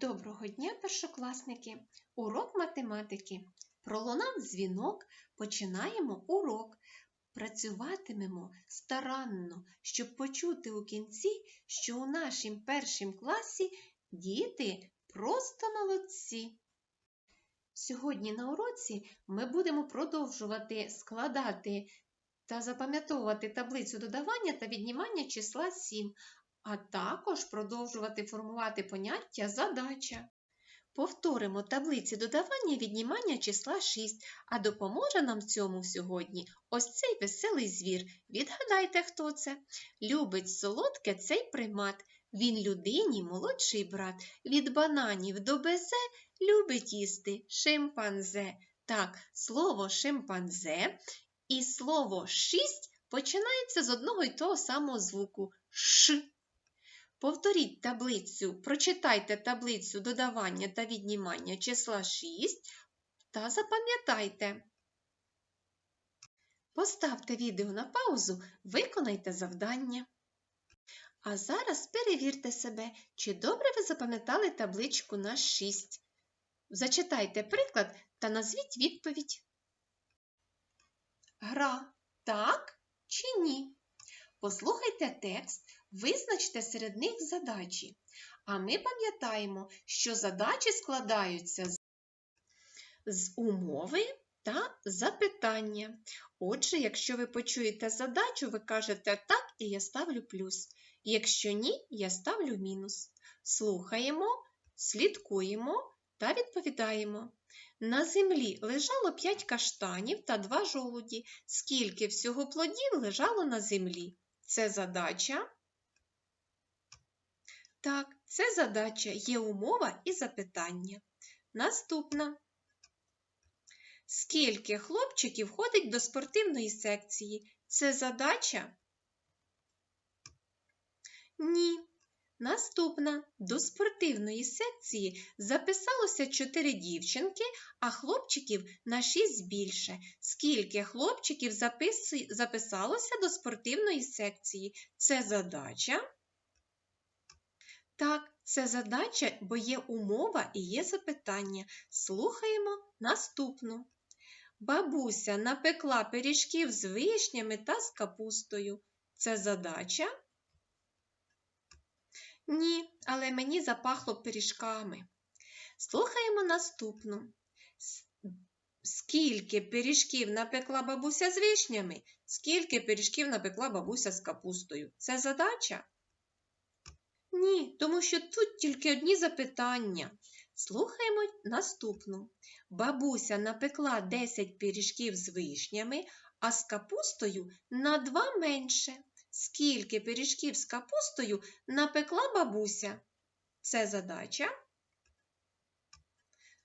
Доброго дня, першокласники! Урок математики. Пролунав дзвінок, починаємо урок. Працюватимемо старанно, щоб почути у кінці, що у нашім першім класі діти просто молодці. Сьогодні на уроці ми будемо продовжувати складати та запам'ятовувати таблицю додавання та віднімання числа 7, а також продовжувати формувати поняття задача. Повторимо таблиці додавання і віднімання числа 6, а допоможе нам цьому сьогодні ось цей веселий звір. Відгадайте, хто це? Любить солодке цей примат. Він людині молодший брат. Від бананів до безе любить їсти шимпанзе. Так, слово шимпанзе і слово шість починається з одного й того самого звуку ш. Повторіть таблицю, прочитайте таблицю додавання та віднімання числа 6 та запам'ятайте. Поставте відео на паузу, виконайте завдання. А зараз перевірте себе, чи добре ви запам'ятали табличку на 6. Зачитайте приклад та назвіть відповідь. Гра так чи ні? Послухайте текст, визначте серед них задачі. А ми пам'ятаємо, що задачі складаються з, з умови та запитання. Отже, якщо ви почуєте задачу, ви кажете так і я ставлю плюс. Якщо ні, я ставлю мінус. Слухаємо, слідкуємо та відповідаємо. На землі лежало 5 каштанів та 2 жолуді. Скільки всього плодів лежало на землі? Це задача. Так, це задача є умова і запитання. Наступна. Скільки хлопчиків ходить до спортивної секції? Це задача? Ні. Наступна. До спортивної секції записалося 4 дівчинки, а хлопчиків на 6 більше. Скільки хлопчиків записалося до спортивної секції? Це задача? Так, це задача, бо є умова і є запитання. Слухаємо наступну. Бабуся напекла пиріжків з вишнями та з капустою. Це задача? Ні, але мені запахло пиріжками. Слухаємо наступну. Скільки пиріжків напекла бабуся з вишнями? Скільки пиріжків напекла бабуся з капустою? Це задача? Ні, тому що тут тільки одні запитання. Слухаємо наступну. Бабуся напекла 10 пиріжків з вишнями, а з капустою на 2 менше. Скільки пиріжків з капустою напекла бабуся? Це задача?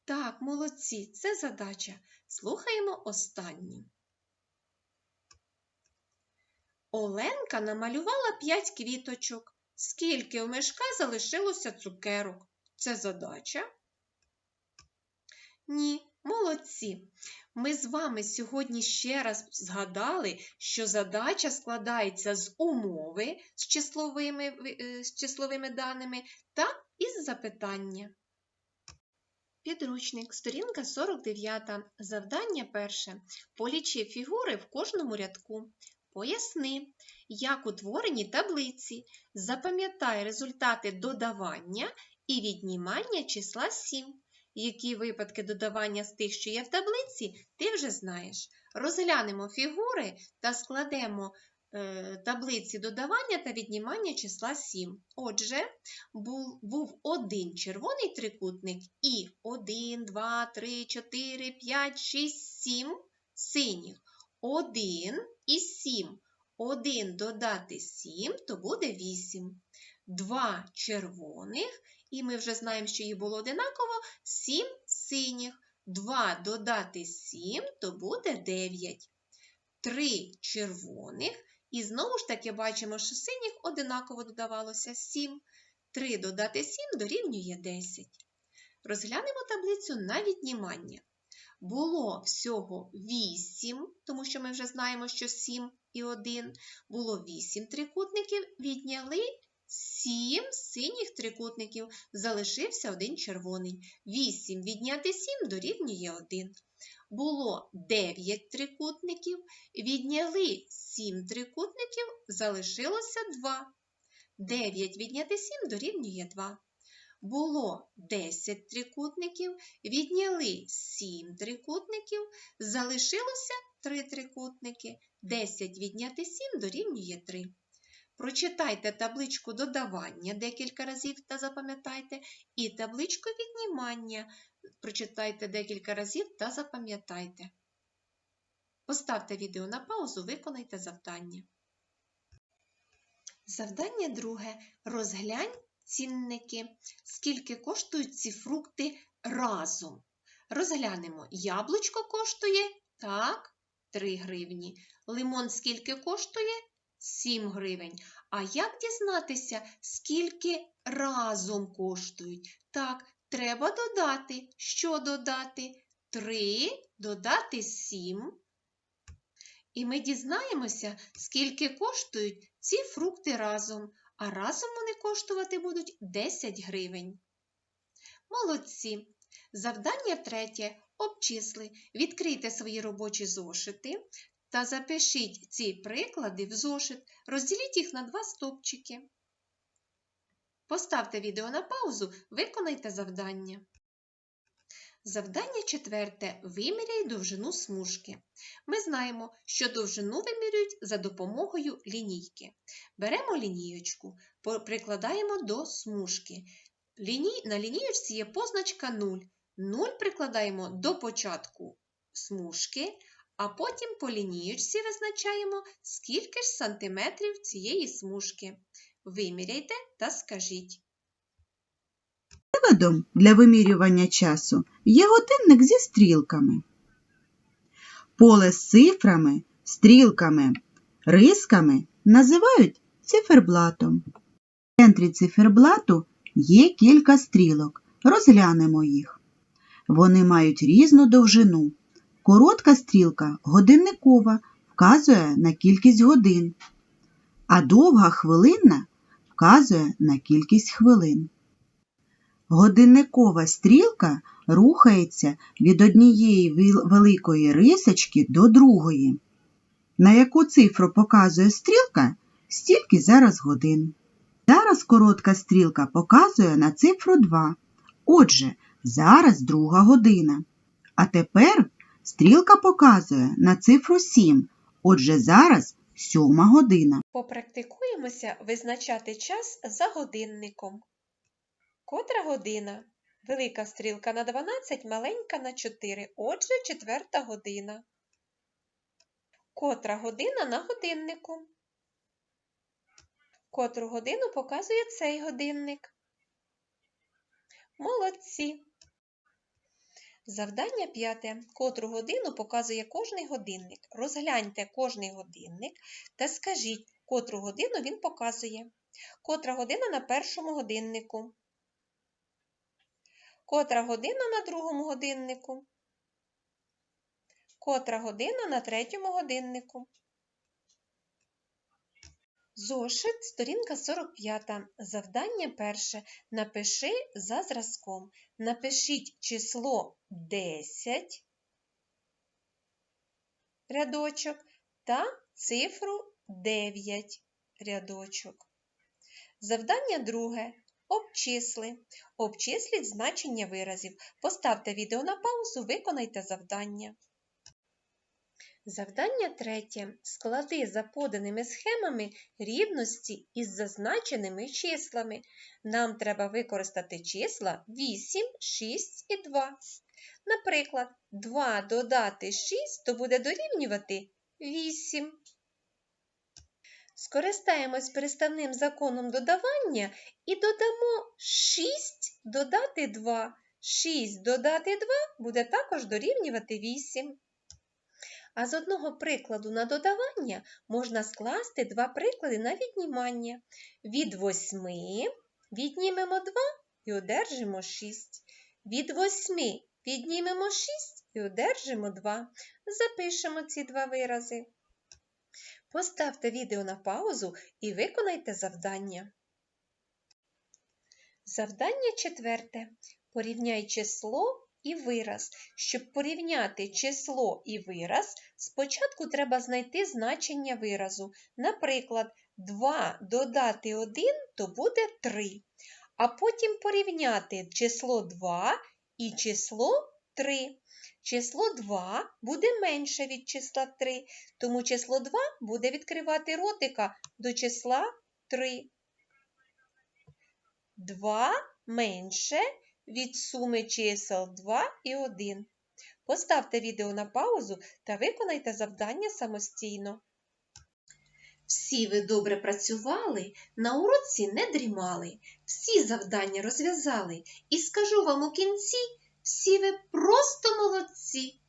Так, молодці, це задача. Слухаємо останню. Оленка намалювала 5 квіточок. Скільки у мешка залишилося цукерок? Це задача? Ні, молодці. Ми з вами сьогодні ще раз згадали, що задача складається з умови з числовими, з числовими даними та із запитання. Підручник, сторінка 49. Завдання перше. Полічи фігури в кожному рядку. Поясни, як утворені таблиці. Запам'ятай результати додавання і віднімання числа 7. Які випадки додавання з тих, що є в таблиці, ти вже знаєш. Розглянемо фігури та складемо е, таблиці додавання та віднімання числа 7. Отже, був, був один червоний трикутник і 1, 2, 3, 4, 5, 6, 7 синіх. 1 і 7. 1 додати 7, то буде 8. 2 червоних і ми вже знаємо, що їх було одинаково 7 синіх. 2 додати 7, то буде 9. 3 червоних. І знову ж таки бачимо, що синіх одинаково додавалося 7. 3 додати 7 дорівнює 10. Розглянемо таблицю на віднімання. Було всього 8, тому що ми вже знаємо, що 7 і 1. Було 8 трикутників, відняли 7 синіх трикутників, залишився один червоний. 8 відняти 7 дорівнює 1. Було 9 трикутників, відняли 7 трикутників, залишилося 2. 9 відняти 7 дорівнює 2. Було 10 трикутників, відняли 7 трикутників, залишилося 3 трикутники. 10 відняти 7 дорівнює 3. Прочитайте табличку додавання декілька разів та запам'ятайте, і табличку віднімання прочитайте декілька разів та запам'ятайте. Поставте відео на паузу, виконайте завдання. Завдання друге. Розглянь цінники. Скільки коштують ці фрукти разом? Розглянемо. Яблучко коштує так, 3 гривні. Лимон скільки коштує? 7 гривень. А як дізнатися, скільки разом коштують? Так, треба додати. Що додати? 3 додати 7. І ми дізнаємося, скільки коштують ці фрукти разом, а разом вони коштувати будуть 10 гривень. Молодці! Завдання третє. Обчисли. Відкрийте свої робочі зошити та запишіть ці приклади в зошит. Розділіть їх на два стопчики. Поставте відео на паузу, виконайте завдання. Завдання четверте. Виміряй довжину смужки. Ми знаємо, що довжину вимірюють за допомогою лінійки. Беремо лінієчку, прикладаємо до смужки. На лінієчці є позначка 0. 0 прикладаємо до початку смужки, а потім по лінієчці визначаємо, скільки ж сантиметрів цієї смужки. Виміряйте та скажіть. Приладом для вимірювання часу є годинник зі стрілками. Поле з цифрами, стрілками, рисками називають циферблатом. В центрі циферблату є кілька стрілок. Розглянемо їх. Вони мають різну довжину. Коротка стрілка годинникова вказує на кількість годин, а довга хвилинна вказує на кількість хвилин. Годинникова стрілка рухається від однієї великої рисочки до другої. На яку цифру показує стрілка, стільки зараз годин. Зараз коротка стрілка показує на цифру 2. Отже, зараз друга година. А тепер стрілка показує на цифру 7. Отже, зараз сьома година. Попрактикуємося визначати час за годинником. Котра година? Велика стрілка на 12, маленька на 4. Отже, четверта година. Котра година на годиннику? Котру годину показує цей годинник? Молодці! Завдання п'яте. Котру годину показує кожний годинник. Розгляньте кожний годинник та скажіть, котру годину він показує. Котра година на першому годиннику. Котра година на другому годиннику. Котра година на третьому годиннику. Зошит, сторінка 45. Завдання перше. Напиши за зразком. Напишіть число 10 рядочок та цифру 9 рядочок. Завдання друге. Обчисли. Обчисліть значення виразів. Поставте відео на паузу, виконайте завдання. Завдання третє. Склади за поданими схемами рівності із зазначеними числами. Нам треба використати числа 8, 6 і 2. Наприклад, 2 додати 6 то буде дорівнювати 8. Скористаємось переставним законом додавання і додамо 6 додати 2. 6 додати 2 буде також дорівнювати 8. А з одного прикладу на додавання можна скласти два приклади на віднімання. Від 8 віднімемо 2 і одержимо 6. Від 8 віднімемо 6 і одержимо 2. Запишемо ці два вирази. Поставте відео на паузу і виконайте завдання. Завдання четверте. Порівняй число і вираз. Щоб порівняти число і вираз, спочатку треба знайти значення виразу. Наприклад, 2 додати 1 то буде 3. А потім порівняти число 2 і число 3. Число 2 буде менше від числа 3, тому число 2 буде відкривати ротика до числа 3. 2 менше від суми чисел 2 і 1. Поставте відео на паузу та виконайте завдання самостійно. Всі ви добре працювали, на уроці не дрімали, всі завдання розв'язали. І скажу вам у кінці, всі ви просто молодці.